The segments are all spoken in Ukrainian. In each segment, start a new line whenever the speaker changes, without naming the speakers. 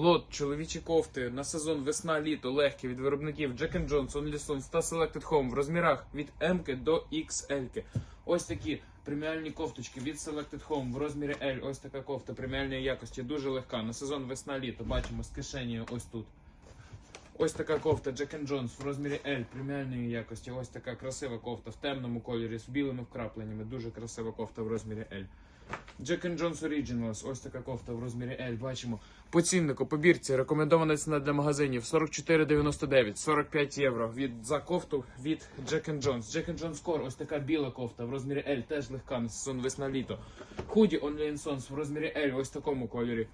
Лот, чоловічі кофти на сезон весна-літо легкі від виробників Jones, Only Sons та Selected Home в розмірах від М до XL. Ось такі преміальні кофточки від Selected Home в розмірі L. Ось така кофта преміальної якості, дуже легка. На сезон весна-літо бачимо з кишені ось тут. Ось така кофта Jack Jones в розмірі L преміальної якості. Ось така красива кофта в темному кольорі з білими вкрапленнями. Дуже красива кофта в розмірі L. Jack Jones Originals, ось така кофта в розмірі L. Бачимо. По ціннику, по бірці, рекомендована ціна для магазинів 44,99, 45 євро від, за кофту від Jack Jones. Jack Jones Core, ось така біла кофта в розмірі L, теж легка на сезон весна-літо. Худі Only Sons в розмірі L, ось такому кольорі.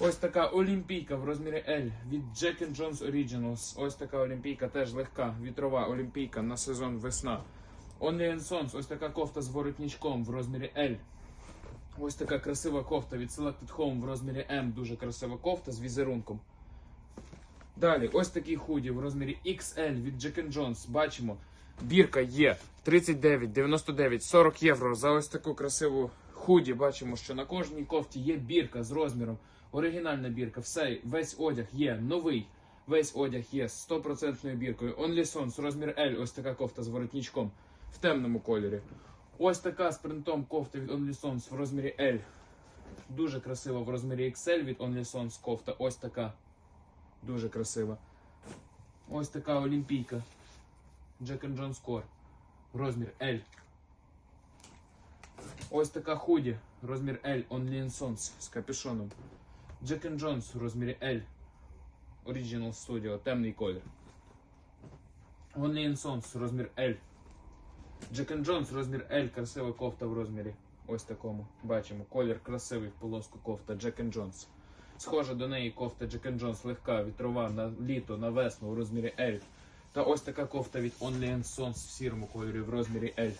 Ось така олімпійка в розмірі L від Jack Jones Originals. Ось така олімпійка, теж легка, вітрова олімпійка на сезон весна. Only Sons, ось така кофта з воротничком в розмірі L. Ось така красива кофта від Selected Home в розмірі M. Дуже красива кофта з візерунком. Далі, ось такий худі в розмірі XL від Jack Jones. Бачимо, бірка є 39, 99, 40 євро за ось таку красиву худі. Бачимо, що на кожній кофті є бірка з розміром. Оригінальна бірка. Все, весь одяг є новий. Весь одяг є з 100% біркою. Only розмір L. Ось така кофта з воротничком в темному кольорі. Ось така з принтом кофта від Only Sons в розмірі L. Дуже красива в розмірі XL від Only Sons кофта. Ось така. Дуже красива. Ось така олімпійка. Jack Jones Core. Розмір L. Ось така худі. Розмір L. Only Sons з капюшоном. Jack Jones в розмірі L. Original Studio. Темний колір. Only Sons розмір L. Jack Jones розмір L, красива кофта в розмірі. Ось такому. Бачимо. Колір красивий в полоску кофта Jack Jones. Схожа до неї кофта Jack Jones легка, вітрова на літо, на весну в розмірі L. Та ось така кофта від Only Sons в сірому кольорі в розмірі L.